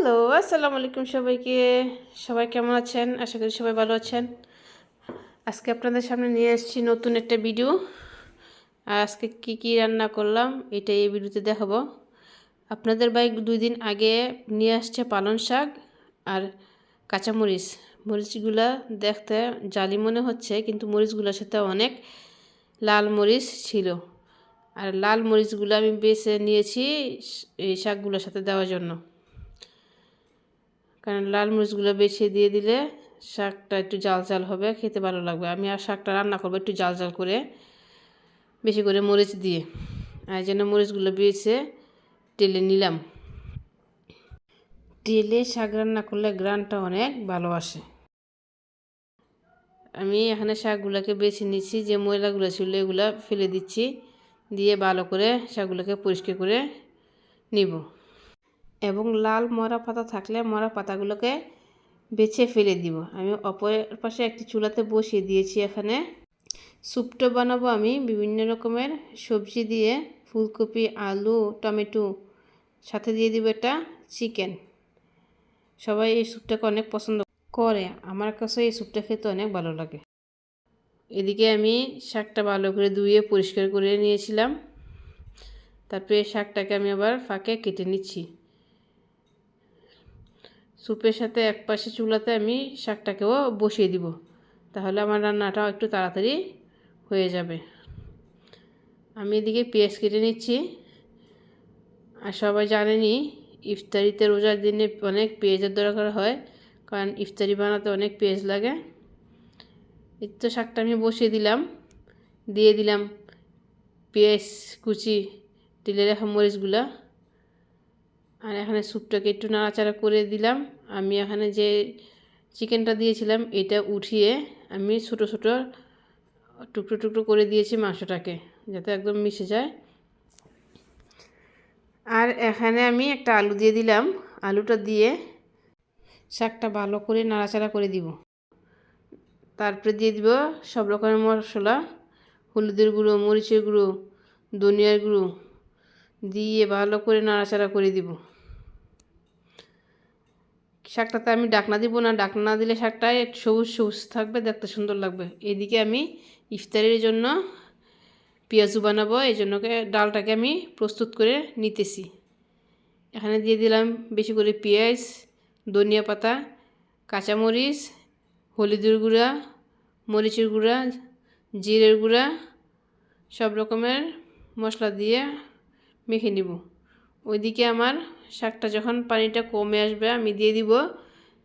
Hello আসসালামু আলাইকুম সবাইকে। সবাই কেমন আছেন? আশা করি সবাই ভালো আছেন। আজকে আপনাদের সামনে নিয়ে এসেছি নতুন একটা ভিডিও আর আজকে কি কি রান্না করলাম এটা এই ভিডিওতে দেখাবো। আপনাদের বাইক দুই দিন আগে নিয়ে আসছে পালং শাক আর কাঁচামরিচ। মরিচগুলা দেখতে জালি মনে হচ্ছে, কিন্তু মরিচগুলোর সাথে অনেক লাল মরিচ ছিল। আর লাল মরিচগুলো আমি বেছে নিয়েছি এই শাকগুলোর সাথে দেওয়ার জন্য। কারণ লাল মরিচগুলো বেছে দিয়ে দিলে শাকটা একটু জাল জাল হবে, খেতে ভালো লাগবে। আমি আর শাকটা রান্না করব একটু জাল জাল করে, বেশি করে মরিচ দিয়ে। আর জন্য মরিচগুলো বেছে টেলে নিলাম। টেলে শাক রান্না করলে গ্রানটা অনেক ভালো আসে আমি এখানে শাকগুলোকে বেছে নিচ্ছি যে ময়লাগুলো ছিল এগুলো ফেলে দিচ্ছি, দিয়ে ভালো করে শাকগুলোকে পরিষ্কার করে নিব। এবং লাল মরা পাতা থাকলে মরা পাতাগুলোকে বেছে ফেলে দিব। আমি অপরের পাশে একটি চুলাতে বসিয়ে দিয়েছি এখানে। স্যুপটা বানাবো আমি বিভিন্ন রকমের সবজি দিয়ে। ফুলকপি, আলু, টমেটো, সাথে দিয়ে দিব এটা চিকেন। সবাই এই স্যুপটাকে অনেক পছন্দ করে। আমার কাছে এই স্যুপটা খেতে অনেক ভালো লাগে। এদিকে আমি শাকটা ভালো করে ধুয়ে পরিষ্কার করে নিয়েছিলাম। তারপরে শাকটাকে আমি আবার ফাঁকে কেটে নিচ্ছি। স্যুপের সাথে এক পাশে চুলাতে আমি শাকটাকেও বসিয়ে দিব। তাহলে আমার রান্নাটাও একটু তাড়াতাড়ি হয়ে যাবে। আমি এদিকে পেঁয়াজ কেটে নিচ্ছি। আর সবাই জানেনি ইফতারিতে রোজার দিনে অনেক পেঁয়াজের দরকার হয়, কারণ ইফতারি বানাতে অনেক পেঁয়াজ লাগে। এই তো শাকটা আমি বসিয়ে দিলাম। দিয়ে দিলাম পেঁয়াজ, কুচি টিলে রাখা মরিচগুলা। আর এখানে স্যুপটাকে একটু নাড়াচাড়া করে দিলাম। আমি এখানে যে চিকেনটা দিয়েছিলাম, এটা উঠিয়ে আমি ছোট ছোট টুকরো টুকরো করে দিয়েছি মাংসটাকে, যাতে একদম মিশে যায়। আর এখানে আমি একটা আলু দিয়ে দিলাম। আলুটা দিয়ে শাকটা ভালো করে নাড়াচাড়া করে দিব। তারপরে দিয়ে দিব সব রকমের মশলা, হলুদের গুঁড়ো, মরিচের গুঁড়ো, ধনিয়ার গুঁড়ো, দিয়ে ভালো করে নাড়াচাড়া করে দিব। শাকটাতে আমি ডাকনা দিব না, ডাকনা দিলে শাকটা সবুজ সবুজ থাকবে, দেখতে সুন্দর লাগবে। এদিকে আমি ইফতারের জন্য পেঁয়াজু বানাবো, এই জন্যকে ডালটাকে আমি প্রস্তুত করে নিতেছি। এখানে দিয়ে দিলাম বেশি করে পেঁয়াজ, ধনিয়া পাতা, কাঁচামরিচ, হলুদের গুঁড়া, মরিচের গুঁড়া, জিরের গুঁড়া, সব রকমের মশলা দিয়ে মেখে নিব। ওইদিকে আমার শাকটা যখন পানিটা কমে আসবে, আমি দিয়ে দিব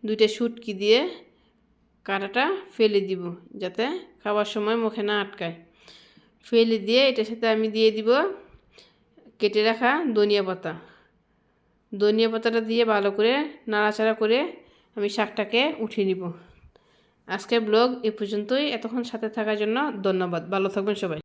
দুইটা শুটকি দিয়ে কাঁটাটা ফেলে দিব যাতে খাবার সময় মুখে না আটকায়। ফেলে দিয়ে এটার সাথে আমি দিয়ে দিব কেটে রাখা ধনিয়া পাতা। ধনিয়া পাতাটা দিয়ে ভালো করে নাড়াচাড়া করে আমি শাকটাকে উঠিয়ে নিব। আজকের ব্লগ এ পর্যন্তই। এতক্ষণ সাথে থাকার জন্য ধন্যবাদ। ভালো থাকবেন সবাই।